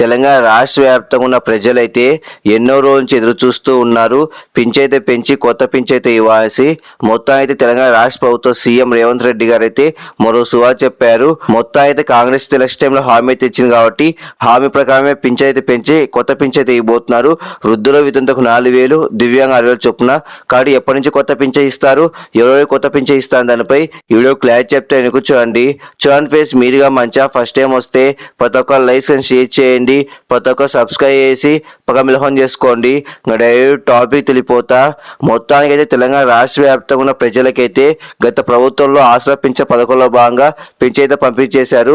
తెలంగాణ రాష్ట్ర వ్యాప్తంగా ఉన్న ప్రజలైతే ఎన్నో రోజు నుంచి ఎదురు చూస్తూ ఉన్నారు. పింఛైతే పెంచి కొత్త పింఛైతే ఇవ్వాల్సి మొత్తం అయితే తెలంగాణ రాష్ట్ర ప్రభుత్వం సీఎం రేవంత్ రెడ్డి గారు అయితే మరో సువా చెప్పారు. మొత్తం అయితే కాంగ్రెస్ ఎలక్షన్ టైంలో హామీ అయితే ఇచ్చింది కాబట్టి హామీ ప్రకారమే పింఛైతే పెంచి కొత్త పింఛైతే ఇవ్వబోతున్నారు. వృద్ధుల వితంతకు నాలుగు వేలు దివ్యాంగ ఆరు వేలు చొప్పున కాబట్టి ఎప్పటి నుంచి కొత్త పింఛ ఇస్తారు? ఎవరెవరు కొత్త పింఛ ఇస్తారు దానిపై వీడియో క్లారిటీ చెప్తే వెనుక చూడండి. చూడండి ఫేస్ మీరుగా మంచిగా ఫస్ట్ టైం వస్తే ప్రతి ఒక్క లైక్స్ షేర్ చేయండి. చేయండి. ప్రతి ఒక్క సబ్స్క్రైబ్ చేసి పక్క మిలహం చేసుకోండి. ఇంకా డైరెక్ట్ టాపిక్ తెలిపోతా మొత్తానికైతే తెలంగాణ రాష్ట్ర వ్యాప్తంగా ఉన్న ప్రజలకైతే గత ప్రభుత్వంలో ఆసరా పథకంలో భాగంగా పింఛ అయితే పంపించేశారు.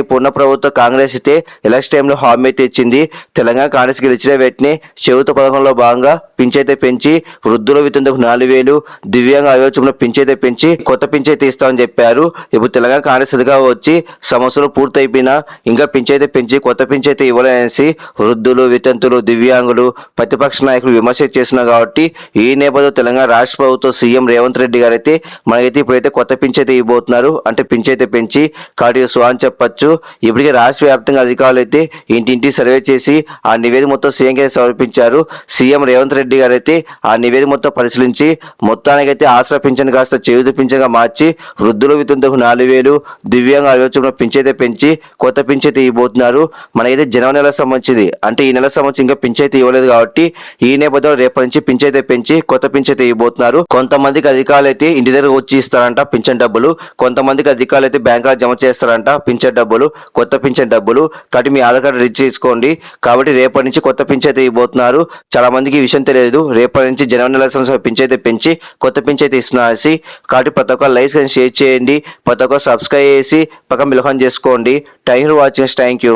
ఇప్పుడు ఉన్న ప్రభుత్వ కాంగ్రెస్ అయితే ఎలక్షన్ టైంలో హామీ అయితే ఇచ్చింది. తెలంగాణ కాంగ్రెస్ గెలిచిన వెంటనే చవిత పథకంలో భాగంగా పింఛైతే పెంచి వృద్ధుల వితంతుకు నాలుగు వేలు దివ్యాంగ ఆయోచన పింఛైతే పెంచి కొత్త పింఛైతే ఇస్తామని చెప్పారు. ఇప్పుడు తెలంగాణ కాంగ్రెస్ అధికారం వచ్చి సంవత్సరం పూర్తయిపోయినా ఇంకా పింఛైతే పెంచి కొత్త పింఛైతే ఇవ్వలేనేసి వృద్ధులు వితంతులు దివ్యాంగులు ప్రతిపక్ష నాయకులు విమర్శ చేస్తున్నారు కాబట్టి ఈ నేపథ్యంలో తెలంగాణ రాష్ట్ర ప్రభుత్వం సీఎం రేవంత్ రెడ్డి గారు అయితే మనకైతే ఇప్పుడైతే కొత్త పింఛైతే ఇవ్వబోతున్నారు. అంటే పింఛైతే పెంచి కాటి సో అని చెప్పచ్చు. ఇప్పటికే రాష్ట్ర వ్యాప్తంగా అధికారులు అయితే ఇంటింటి సర్వే చేసి ఆ నివేదిక మొత్తం సీఎం సమర్పించారు. సీఎం రేవంత్ రెడ్డి గారు అయితే ఆ నివేదిక మొత్తం పరిశీలించి మొత్తానికైతే ఆసరా పింఛన్ కాస్త చేయుత పింఛన్గా మార్చి వృద్ధుల వితంతకు నాలుగు వేలు దివ్యాంగ ఆలోచన పింఛైతే పెంచి కొత్త పింఛైతే ఇవ్వబోతున్నారు. మనకైతే జనవరి నెల సంబంధించింది. అంటే ఈ నెల సంబంధించి ఇంకా పింఛైతే ఇవ్వలేదు కాబట్టి ఈ నేపథ్యంలో రేపటి నుంచి పింఛైతే పెంచి కొత్త పింఛైతే ఇవ్వబోతున్నారు. కొంతమందికి అధికారులు అయితే ఇంటి దగ్గర వచ్చి ఇస్తారంట పింఛన్ డబ్బులు. కొంతమందికి అధికారులు అయితే బ్యాంకులో జమ చేస్తారంట పింఛన్ డబ్బులు కొత్త పింఛన్ డబ్బులు. కాబట్టి మీ ఆధార్ కార్డు రిచ్ చేసుకోండి. కాబట్టి రేపటి నుంచి కొత్త పింఛన్ ఇవ్వబోతున్నారు. చాలా మందికి ఈ విషయం తెలియదు. రేపటి నుంచి జనవరి నెల సంవత్సరం పింఛన్ అయితే పెంచి కొత్త పింఛన్ అయితే ఇస్తున్నారు కాబట్టి ప్రతి ఒక్క లైక్స్ కానీ షేర్ చేయండి. ప్రతి ఒక్క సబ్స్క్రైబ్ చేసి పక్కన మిలహం చేసుకోండి. Thank you watching. Thank you.